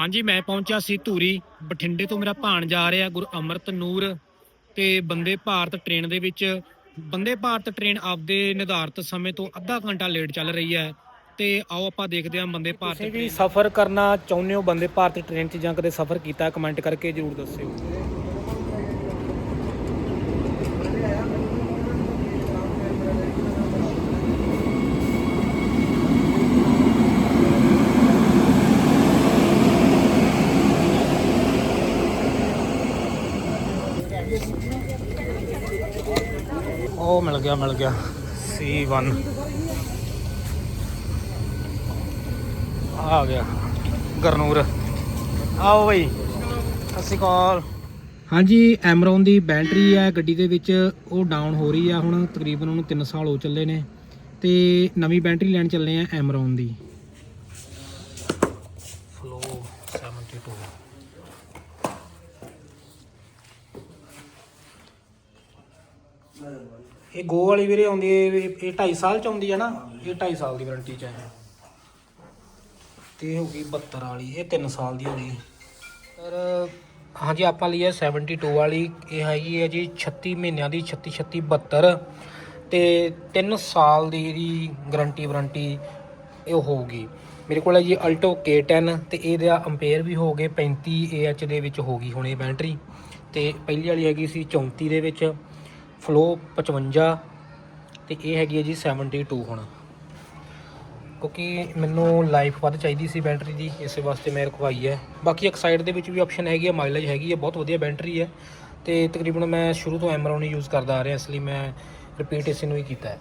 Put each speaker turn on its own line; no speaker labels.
ਹਾਂਜੀ ਮੈਂ ਪਹੁੰਚਿਆ ਸੀ ਧੂਰੀ ਬਠਿੰਡੇ ਤੋਂ ਮੇਰਾ ਭਾਣ ਜਾ ਰਿਹਾ ਗੁਰੂ ਅਮਰਤ ਨੂਰ ਤੇ ਬੰਦੇ ਭਾਰਤ ਟ੍ਰੇਨ ਦੇ ਵਿੱਚ। ਬੰਦੇ ਭਾਰਤ ਟ੍ਰੇਨ ਆਪਦੇ ਨਿਰਧਾਰਤ ਸਮੇਂ ਤੋਂ ਅੱਧਾ ਘੰਟਾ ਲੇਟ ਚੱਲ ਰਹੀ ਹੈ ਤੇ ਆਓ ਆਪਾਂ ਦੇਖਦੇ ਹਾਂ ਬੰਦੇ ਭਾਰਤ
ਤੁਸੀਂ ਵੀ ਸਫ਼ਰ ਕਰਨਾ ਚਾਹੁੰਦੇ ਹੋ? ਬੰਦੇ ਭਾਰਤ ਟ੍ਰੇਨ 'ਚ ਜਾਂ ਕਦੇ ਸਫ਼ਰ ਕੀਤਾ ਕਮੈਂਟ ਕਰਕੇ ਜਰੂਰ ਦੱਸਿਓ। ਉਹ ਮਿਲ ਗਿਆ ਮਿਲ ਗਿਆ। C1 ਆ ਗਿਆ ਗਰਨੂਰ। ਆਓ ਬਈ ਸਤਿ ਸ਼੍ਰੀ ਅਕਾਲ। ਹਾਂਜੀ ਐਮਰੋਨ ਦੀ ਬੈਟਰੀ ਹੈ ਗੱਡੀ ਦੇ ਵਿੱਚ ਉਹ ਡਾਊਨ ਹੋ ਰਹੀ ਆ ਹੁਣ ਤਕਰੀਬਨ ਉਹਨੂੰ 3 ਸਾਲ ਹੋ ਚੱਲੇ ਨੇ। ਤੇ ਨਵੀਂ ਬੈਟਰੀ ਲੈਣ ਚੱਲੇ ਆ ਐਮਰੋਨ ਦੀ। ਫਲੋ 72 ਇਹ ਗੋ ਵਾਲੀ ਵੀਰੇ ਆਉਂਦੀ ਹੈ, ਇਹ ਇਹ 2.5 ਸਾਲ ਚ ਆਉਂਦੀ ਹੈ ਨਾ? ਇਹ 2.5 ਸਾਲ ਦੀ ਵਾਰੰਟੀ ਚ ਹੈ ਤੇ ਇਹ ਹੋ ਗਈ 72 ਵਾਲੀ, ਇਹ 3 ਸਾਲ ਦੀ ਹੋ ਗਈ। ਸਰ, ਹਾਂਜੀ, ਆਪਾਂ ਲਈ ਹੈ 72 ਵਾਲੀ। ਇਹ ਹੈਗੀ ਹੈ ਜੀ 36 ਮਹੀਨਿਆਂ ਦੀ 36 36 72 ਤੇ 3 ਸਾਲ ਦੀ ਇਹਦੀ ਗਾਰੰਟੀ ਵਾਰੰਟੀ ਇਹ ਹੋਊਗੀ। ਮੇਰੇ ਕੋਲ ਹੈ ਜੀ ਅਲਟੋ K10 ਤੇ ਇਹਦਾ ਅੰਪੇਅਰ ਵੀ ਹੋ ਗਏ 35 AH ਦੇ ਵਿੱਚ ਹੋ ਗਈ ਹੁਣ ਇਹ ਬੈਟਰੀ ਤੇ ਪਹਿਲੀ ਵਾਲੀ ਹੈਗੀ ਸੀ 34 ਦੇ ਵਿੱਚ। ਫਲੋ 55 ਤੇ ਇਹ ਹੈਗੀ ਹੈ ਜੀ 72 ਹੁਣ। ਕਿਉਂਕਿ ਮੈਨੂੰ ਲਾਈਫ ਵੱਧ ਚਾਹੀਦੀ ਸੀ ਬੈਟਰੀ ਦੀ, ਇਸੇ ਵਾਸਤੇ ਮੈਂ ਰਖਵਾਈ ਹੈ। ਬਾਕੀ ਇੱਕ ਸਾਈਡ ਦੇ ਵਿੱਚ ਵੀ ਆਪਸ਼ਨ ਹੈਗੀ ਹੈ ਮਾਈਲੇਜ ਹੈਗੀ ਹੈ, ਬਹੁਤ ਵਧੀਆ ਬੈਟਰੀ ਹੈ। ਤੇ ਤਕਰੀਬਨ ਮੈਂ ਸ਼ੁਰੂ ਤੋਂ ਐਮਰੋਨ ਹੀ ਯੂਜ਼ ਕਰਦਾ ਆ ਰਿਹਾ, ਇਸ ਲਈ ਮੈਂ ਰਿਪੀਟ ਇਸ ਨੂੰ ਹੀ ਕੀਤਾ ਹੈ।